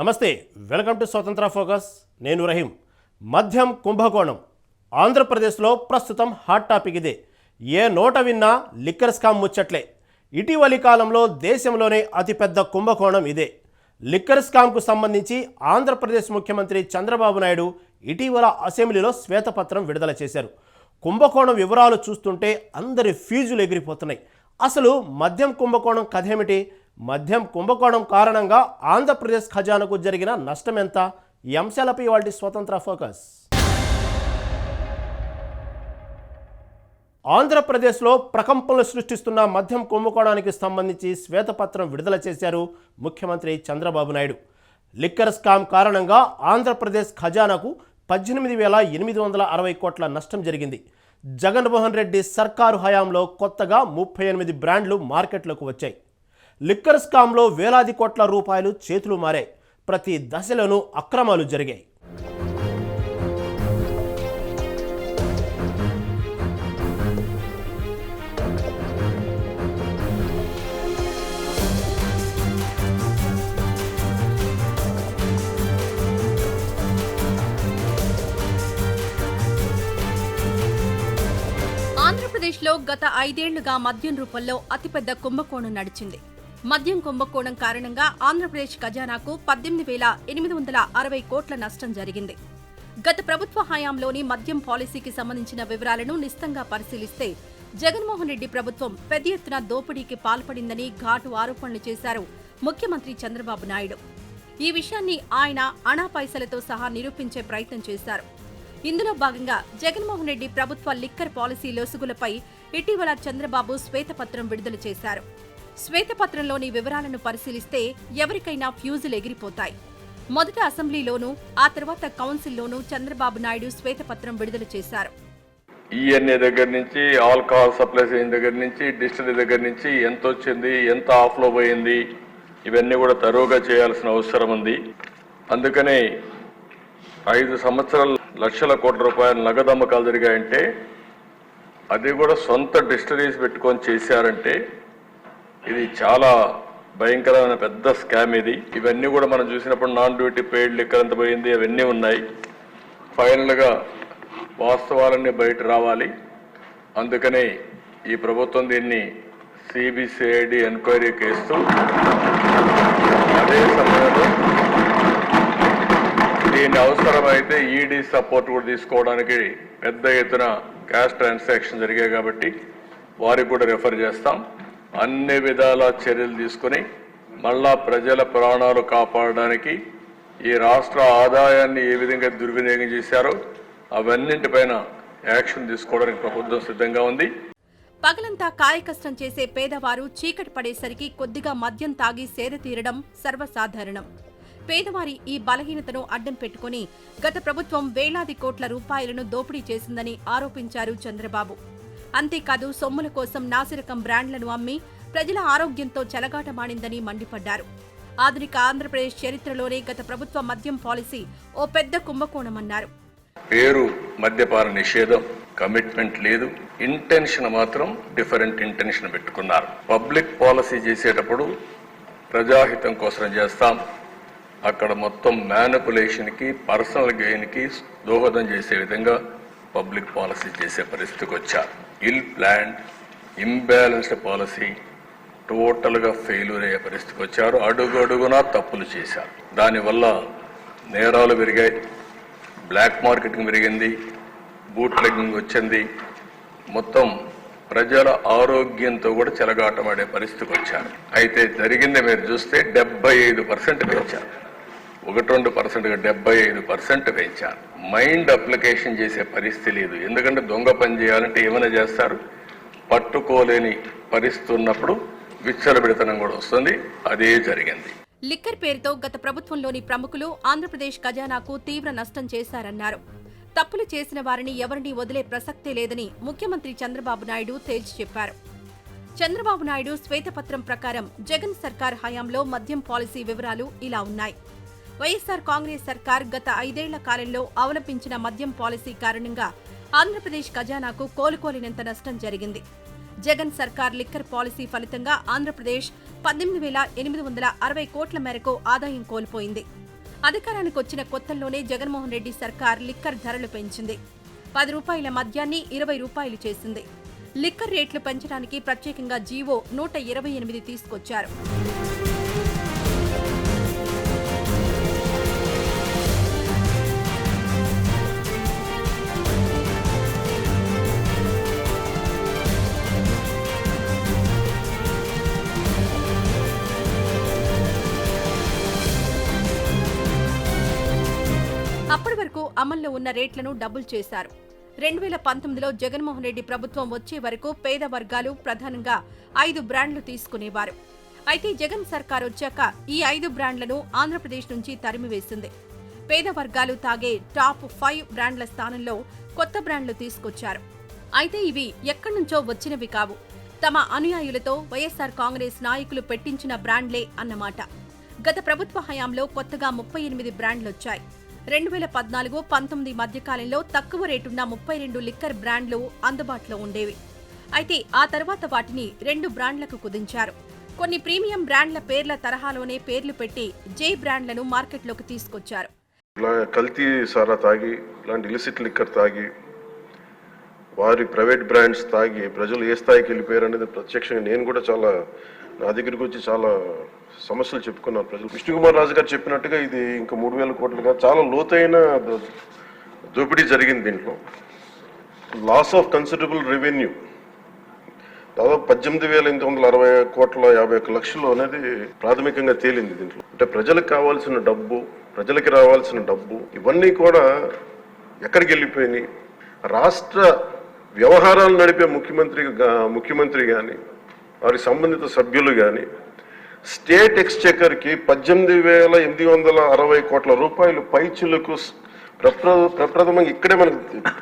నమస్తే welcome to స్వతంత్ర focus. నేను రహీం. మద్యం కుంభకోణం. ఆంధ్రప్రదేశ్లో ప్రస్తుతం హాట్ టాపిక్ ఇదే. ఏ నోట విన్నా లిక్కర్ స్కామ్ ముచ్చట్లే. ఇటీవలి కాలంలో దేశంలోనే అతిపెద్ద కుంభకోణం ఇదే. లిక్కర్ స్కామ్కు సంబంధించి ఆంధ్రప్రదేశ్ ముఖ్యమంత్రి చంద్రబాబు నాయుడు ఇటీవల అసెంబ్లీలో శ్వేతపత్రం విడుదల చేశారు. కుంభకోణం వివరాలు చూస్తుంటే అందరి ఫీజులు ఎగిరిపోతున్నాయి. అసలు మద్యం కుంభకోణం కథ ఏమిటి? మద్యం కుంభకోణం కారణంగా ఆంధ్రప్రదేశ్ ఖజానాకు జరిగిన నష్టం ఎంత ఈ అంశాలపై వాటి స్వతంత్ర ఫోకస్. ఆంధ్రప్రదేశ్లో ప్రకంపనలు సృష్టిస్తున్న మద్యం కుంభకోణానికి సంబంధించి శ్వేతపత్రం విడుదల చేశారు ముఖ్యమంత్రి చంద్రబాబు నాయుడు. లిక్కర్ స్కామ్ కారణంగా ఆంధ్రప్రదేశ్ ఖజానాకు పద్దెనిమిది వేల ఎనిమిది వందల అరవై కోట్ల నష్టం జరిగింది. జగన్మోహన్ రెడ్డి సర్కారు హయాంలో కొత్తగా ముప్పై ఎనిమిది బ్రాండ్లు మార్కెట్లోకి వచ్చాయి. లిక్కర్ స్కామ్లో వేలాది కోట్ల రూపాయలు చేతులు మారాయి. ప్రతి దశలోనూ అక్రమాలు జరిగాయి. ఆంధ్రప్రదేశ్లో గత ఐదేళ్ళుగా మద్యం రూపంలో అతిపెద్ద కుంభకోణం నడిచింది. మద్యం కుంభకోణం కారణంగా ఆంధ్రప్రదేశ్ ఖజానాకు పద్దెనిమిది వేల ఎనిమిది వందల అరవై కోట్ల నష్టం జరిగింది. గత ప్రభుత్వ హయాంలోని మద్యం పాలసీకి సంబంధించిన వివరాలను నిస్తంగా పరిశీలిస్తే జగన్మోహన్ రెడ్డి ప్రభుత్వం పెద్ద ఎత్తున దోపిడీకి పాల్పడిందని ఘాటు ఆరోపణలు చేశారు ముఖ్యమంత్రి చంద్రబాబు నాయుడు. ఈ విషయాన్ని ఆయన అణా పైసలతో సహా నిరూపించే ప్రయత్నం చేశారు. ఇందులో భాగంగా జగన్మోహన్ రెడ్డి ప్రభుత్వ లిక్కర్ పాలసీ లొసుగులపై ఇటీవల చంద్రబాబు శ్వేతపత్రం విడుదల చేశారు. శ్వేతపత్రంలోని వివరాలను పరిశీలిస్తే ఎవరికైనా ఫ్యూజులు ఎగిరిపోతాయి. మొదట అసెంబ్లీలోనూ ఆ తర్వాత కౌన్సిల్లోనూ చంద్రబాబు నాయుడు శ్వేతపత్రం విడుదల చేశారు. ఈఎన్ఏ దగ్గర నుంచి ఆల్కహాల్ సప్లై చేయని దగ్గర నుంచి డిస్టిలరీ దగ్గర నుంచి ఎంత వచ్చింది ఎంత ఆఫ్లో పోయింది ఇవన్నీ కూడా తరువుగా చేయాల్సిన అవసరం ఉంది. అందుకనే ఐదు సంవత్సరాలు లక్షల కోట్ల రూపాయల నగదు అమ్మకాలు జరిగాయంటే అది కూడా సొంత డిస్టరీస్ పెట్టుకొని చేశారంటే ఇది చాలా భయంకరమైన పెద్ద స్కామ్ ఇది. ఇవన్నీ కూడా మనం చూసినప్పుడు నాన్ డ్యూటీ పెయిడ్ లెక్కలు ఎంత పోయింది అవన్నీ ఉన్నాయి. ఫైనల్గా వాస్తవాలన్నీ బయట రావాలి. అందుకనే ఈ ప్రభుత్వం దీన్ని సిబిసిఐడి ఎంక్వైరీ కేస్తూ అదే సమయంలో దీన్ని అవసరమైతే ఈడీ సపోర్ట్ కూడా తీసుకోవడానికి పెద్ద ఎత్తున క్యాష్ ట్రాన్సాక్షన్ జరిగాయి కాబట్టి వారికి కూడా రెఫర్ చేస్తాం. అన్ని విధాల చర్యలు తీసుకొని మళ్ళా ప్రజల ప్రాణాలు కాపాడడానికి ఈ రాష్ట్ర ఆదాయాన్ని ఏ విధంగా దుర్వినియోగం చేశారో అవన్నింటిపైన యాక్షన్ తీసుకోవడానికి ప్రభుత్వం సిద్ధంగా ఉంది. పగలంతా కాయకష్టం చేసే పేదవారు చీకటి పడేసరికి కొద్దిగా మద్యం తాగి సేద తీరడం సర్వసాధారణం. పేదవారి ఈ బలహీనతను అడ్డం పెట్టుకుని గత ప్రభుత్వం వేలాది కోట్ల రూపాయలను దోపిడీ చేసిందని ఆరోపించారు చంద్రబాబు. అంతేకాదు సొమ్ముల కోసం నాసిరకం బ్రాండ్లను అమ్మి ప్రజల ఆరోగ్యంతో చెలగాటమాడిందని మండిపడ్డారు. ఆధునిక ఆంధ్రప్రదేశ్ చరిత్రలోనే గత ప్రభుత్వ మద్యం పాలసీ ఓ పెద్ద కుంభకోణమన్నారు. పేరు మద్యపాన నిషేధం కమిట్మెంట్ లేదు ఇంటెన్షన్ మాత్రం డిఫరెంట్ ఇంటెన్షన్ పెట్టుకున్నారు. పబ్లిక్ పాలసీ చేసేటప్పుడు ప్రజాహితం కోసం చేస్తాం. అక్కడ మొత్తం మ్యానిపులేషన్కి పర్సనల్ గెయిన్కి దోహదం చేసే విధంగా పబ్లిక్ పాలసీ చేసే పరిస్థితికి వచ్చారు ఇల్ ప్లాన్ ఇంబ్యాలెన్స్డ్ పాలసీ టోటల్గా ఫెయిల్యూర్ అయ్యే పరిస్థితికి వచ్చారు. అడుగడుగునా తప్పులు చేశారు దానివల్ల నేరాలు పెరిగాయి. బ్లాక్ మార్కెటింగ్ పెరిగింది. బూట్ లెగ్గింగ్ వచ్చింది. మొత్తం ప్రజల ఆరోగ్యంతో కూడా చెలగాటమాడే పరిస్థితికి వచ్చారు. అయితే జరిగింది మీరు చూస్తే డెబ్బై ఐదు పర్సెంట్ పెంచారు ఒకటి రెండు పర్సెంట్గా డెబ్బై ఐదు పర్సెంట్ పెంచారు. మైండ్ అప్లికేషన్ చేసే పరిస్థితి లేదు. ఎందుకంటే దొంగ పని చేయాలంటే ఏమైనా చేస్తారు? పట్టుకోలేని పరిస్థితి ఉన్నప్పుడు విచ్చలబిడతనం కూడా వస్తుంది. అదే జరిగింది. లిక్కర్ పేరుతో గత ప్రభుత్వంలోని ప్రముఖులు ఆంధ్రప్రదేశ్ ఖజానాకు తీవ్ర నష్టం చేశారన్నారు. తప్పులు చేసిన వారిని ఎవరినీ వదిలే ప్రసక్తే లేదని ముఖ్యమంత్రి చంద్రబాబు నాయుడు తేల్చి చెప్పారు. చంద్రబాబు నాయుడు శ్వేతపత్రం ప్రకారం జగన్ సర్కార్ హయాంలో మద్యం పాలసీ వివరాలు ఇలా ఉన్నాయి. వైఎస్సార్ కాంగ్రెస్ సర్కార్ గత ఐదేళ్ళ కాలంలో అవలంబించిన మద్యం పాలసీ కారణంగా ఆంధ్రప్రదేశ్ ఖజానాకు కోలుకోలేనంత నష్టం జరిగింది. జగన్ సర్కార్ లిక్కర్ పాలసీ ఫలితంగా ఆంధ్రప్రదేశ్ పద్దెనిమిది వేల ఎనిమిది వందల అరవై కోట్ల మేరకు ఆదాయం కోల్పోయింది. అధికారానికి వచ్చిన కొత్తల్లోనే జగన్మోహన్ రెడ్డి సర్కార్ లిక్కర్ ధరలు పెంచింది. పది రూపాయల మద్యాన్ని ఇరవై రూపాయలు చేసింది. లిక్కర్ రేట్లు పెంచడానికి ప్రత్యేకంగా జీవో నూట ఇరవై ఎనిమిది తీసుకొచ్చారు. అప్పటి వరకు అమల్లో ఉన్న రేట్లను డబుల్ చేశారు. రెండు వేల పంతొమ్మిదిలో జగన్మోహన్ రెడ్డి ప్రభుత్వం వచ్చే వరకు పేద వర్గాలు ప్రధానంగా ఐదు బ్రాండ్లు తీసుకునేవారు. అయితే జగన్ సర్కార్ వచ్చాక ఈ ఐదు బ్రాండ్లను ఆంధ్రప్రదేశ్ నుంచి తరిమివేసింది. పేద వర్గాలు తాగే టాప్ ఫైవ్ బ్రాండ్ల స్థానంలో కొత్త బ్రాండ్లు తీసుకొచ్చారు. అయితే ఇవి ఎక్కడి నుంచో వచ్చినవి కావు. తమ అనుయాయులతో వైఎస్సార్ కాంగ్రెస్ నాయకులు పెట్టించిన బ్రాండ్లే అన్నమాట. గత ప్రభుత్వ హయాంలో కొత్తగా ముప్పై ఎనిమిది బ్రాండ్లొచ్చాయి. రెండు వేల పద్నాలుగు పంతొమ్మిది మధ్యకాలంలో తక్కువ రేటున్న ముప్పై రెండు లిక్కర్ బ్రాండ్లు అందుబాటులో ఉండేవి. అయితే ఆ తర్వాత వాటిని రెండు బ్రాండ్లకు కుదించారు. కొన్ని ప్రీమియం బ్రాండ్ల పేర్ల తరహాలోనే పేర్లు పెట్టి జే బ్రాండ్లను మార్కెట్లోకి తీసుకొచ్చారు. ఇలా కల్తీ సారా తాగి ఇలాంటి ఇలిసిట్ లిక్కర్ తాగి వారి ప్రైవేట్ బ్రాండ్స్ తాగి ప్రజలు ఏ స్థాయికి వెళ్ళిపోయారు అనేది ప్రత్యక్షంగా నేను కూడా చాలా నా దగ్గరికి వచ్చి చాలా సమస్యలు చెప్పుకున్నారు ప్రజలు. విష్ణుకుమార్ రాజు గారు చెప్పినట్టుగా ఇది ఇంకా మూడు వేల కోట్లుగా చాలా లోతైన దోపిడీ జరిగింది దీంట్లో. లాస్ ఆఫ్ కన్సిడరబుల్ రెవెన్యూ దాదాపు పద్దెనిమిది వేల ఎనిమిది వందల అరవై కోట్ల యాభై ఒక్క లక్షలు అనేది ప్రాథమికంగా తేలింది దీంట్లో. అంటే ప్రజలకు కావాల్సిన డబ్బు ప్రజలకి రావాల్సిన డబ్బు ఇవన్నీ కూడా ఎక్కడికి వెళ్ళిపోయినాయి? రాష్ట్ర వ్యవహారాలు నడిపే ముఖ్యమంత్రి ముఖ్యమంత్రి కానీ వారికి సంబంధిత సభ్యులు కానీ స్టేట్ ఎక్స్చెకర్కి పద్దెనిమిది వేల ఎనిమిది వందల అరవై కోట్ల రూపాయలు పైచులకు ప్రప్ర ప్రప్రథమంగా ఇక్కడే మనకు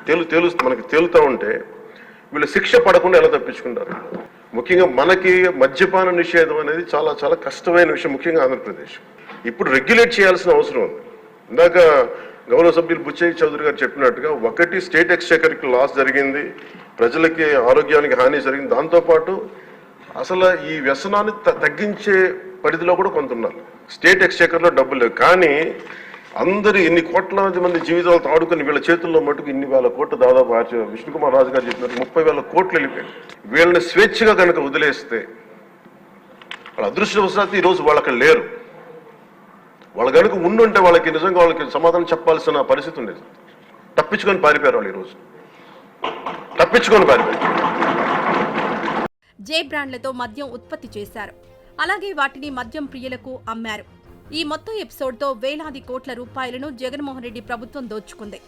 తెలు తెలు మనకి తేలుతా ఉంటే వీళ్ళు శిక్ష పడకుండా ఎలా తప్పించుకుంటారు? ముఖ్యంగా మనకి మద్యపాన నిషేధం అనేది చాలా చాలా కష్టమైన విషయం ముఖ్యంగా ఆంధ్రప్రదేశ్. ఇప్పుడు రెగ్యులేట్ చేయాల్సిన అవసరం ఉంది. ఇందాక గౌరవ సభ్యులు బుచ్చయ్య చౌదరి గారు చెప్పినట్టుగా ఒకటి స్టేట్ ఎక్స్చేకర్కి లాస్ జరిగింది ప్రజలకి ఆరోగ్యానికి హాని జరిగింది దాంతోపాటు అసలు ఈ వ్యసనాన్ని త- తగ్గించే పరిధిలో కూడా కొంత ఉన్నారు. స్టేట్ ఎక్స్చేకర్లో డబ్బులు లేవు. కానీ అందరు ఇన్ని కోట్లాది మంది జీవితాలతో ఆడుకుని వీళ్ళ చేతుల్లో మటుకు ఇన్ని వేల కోట్లు దాదాపు ఆర్చ- విష్ణుకుమార్ రాజు గారు చెప్పినట్టు ముప్పై వేల కోట్లు వెళ్ళిపోయాయి. వీళ్ళని స్వేచ్ఛగా కనుక వదిలేస్తే వాళ్ళ అదృష్టవశాత్తు ఈరోజు వాళ్ళు లేరు. వాళ్ళ కనుక ఉండుంటే వాళ్ళకి నిజంగా వాళ్ళకి సమాధానం చెప్పాల్సిన పరిస్థితి ఉండేది. తప్పించుకొని పారిపోయారు వాళ్ళు ఈరోజు తప్పించుకొని పారిపోయారు. జే బ్రాండ్లతో మద్యం ఉత్పత్తి చేశారు. అలాగే వాటిని మద్యం ప్రియులకు అమ్మారు. ఈ మొత్తం ఎపిసోడ్తో వేలాది కోట్ల రూపాయలను జగన్మోహన్ రెడ్డి ప్రభుత్వం దోచుకుంది.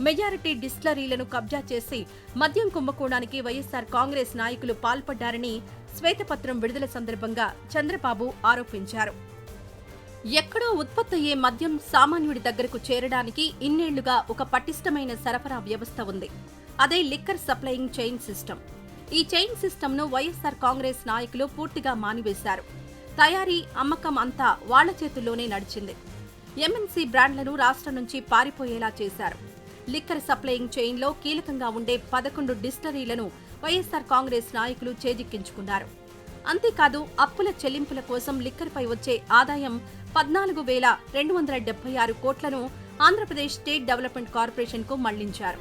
మెజారిటీ డిస్టిలరీలను కబ్జా చేసి మద్యం కుంభకోణానికి వైఎస్సార్ కాంగ్రెస్ నాయకులు పాల్పడ్డారని శ్వేతపత్రం విడుదల సందర్భంగా చంద్రబాబు ఆరోపించారు. ఎక్కడో ఉత్పత్తయ్యే మద్యం సామాన్యుడి దగ్గరకు చేరడానికి ఇన్నేళ్ళుగా ఒక పటిష్టమైన సరఫరా వ్యవస్థ ఉంది. అదే లిక్కర్ సప్లయింగ్ చైన్ సిస్టమ్. ఈ చైన్ సిస్టమ్ను వైఎస్సార్ కాంగ్రెస్ నాయకులు పూర్తిగా మానివేశారు. తయారీ అమ్మకం అంతా వాళ్ళ చేతుల్లోనే నడిచింది. ఎంఎన్సీ బ్రాండ్లను రాష్ట్రం నుంచి పారిపోయేలా చేశారు. లిక్కర్ సప్లయింగ్ చైన్లో కీలకంగా ఉండే పదకొండు డిస్టరీలను వైఎస్సార్ కాంగ్రెస్ నాయకులు చేజిక్కించుకున్నారు. అంతేకాదు అప్పుల చెల్లింపుల కోసం లిక్కర్పై వచ్చే ఆదాయం పద్నాలుగు వేల రెండు వందల డెబ్బై ఆరు కోట్లను ఆంధ్రప్రదేశ్ స్టేట్ డెవలప్మెంట్ కార్పొరేషన్కు మళ్ళించారు.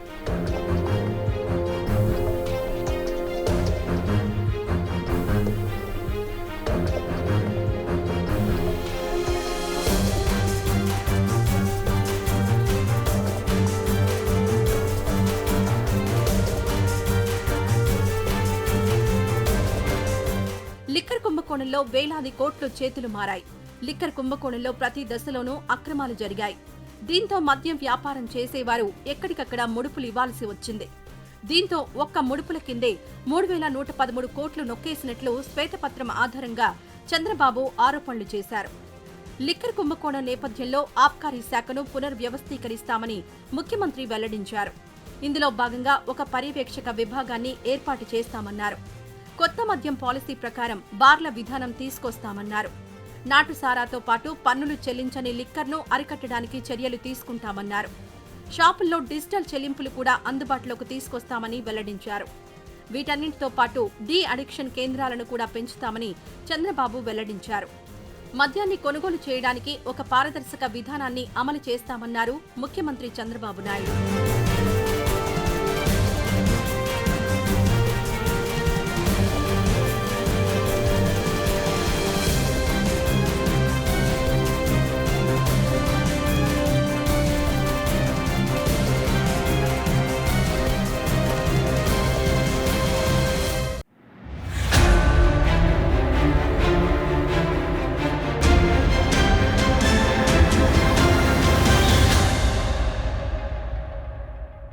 కుంభకోణంలో వేలాది కోట్లు చేతులు మారాయి. లిక్కర్ కుంభకోణంలో ప్రతి దశలోనూ అక్రమాలు జరిగాయి. దీంతో మద్యం వ్యాపారం చేసేవారు ఎక్కడికక్కడ ముడుపులు ఇవ్వాల్సి వచ్చింది. దీంతో ఒక్క ముడుపుల కిందే మూడు వేల నూట పదమూడు కోట్లు నొక్కేసినట్లు శ్వేతపత్రం ఆధారంగా చంద్రబాబు ఆరోపణలు చేశారు. లిక్కర్ కుంభకోణం నేపథ్యంలో ఆబ్కారీ శాఖను పునర్వ్యవస్థీకరిస్తామని ముఖ్యమంత్రి వెల్లడించారు. ఇందులో భాగంగా ఒక పర్యవేక్షక విభాగాన్ని ఏర్పాటు చేస్తామన్నారు. కొత్త మద్యం పాలసీ ప్రకారం బార్ల విధానం తీసుకొస్తామన్నారు. నాటుసారాతో పాటు పన్నులు చెల్లించని లిక్కర్ను అరికట్టడానికి చర్యలు తీసుకుంటామన్నారు. షాపుల్లో డిజిటల్ చెల్లింపులు కూడా అందుబాటులోకి తీసుకొస్తామని వెల్లడించారు. వీటన్నింటితో పాటు డీ అడిక్షన్ కేంద్రాలను కూడా పెంచుతామని చంద్రబాబు వెల్లడించారు. మద్యాన్ని కొనుగోలు చేయడానికి ఒక పారదర్శక విధానాన్ని అమలు చేస్తామన్నారు ముఖ్యమంత్రి చంద్రబాబు నాయుడు.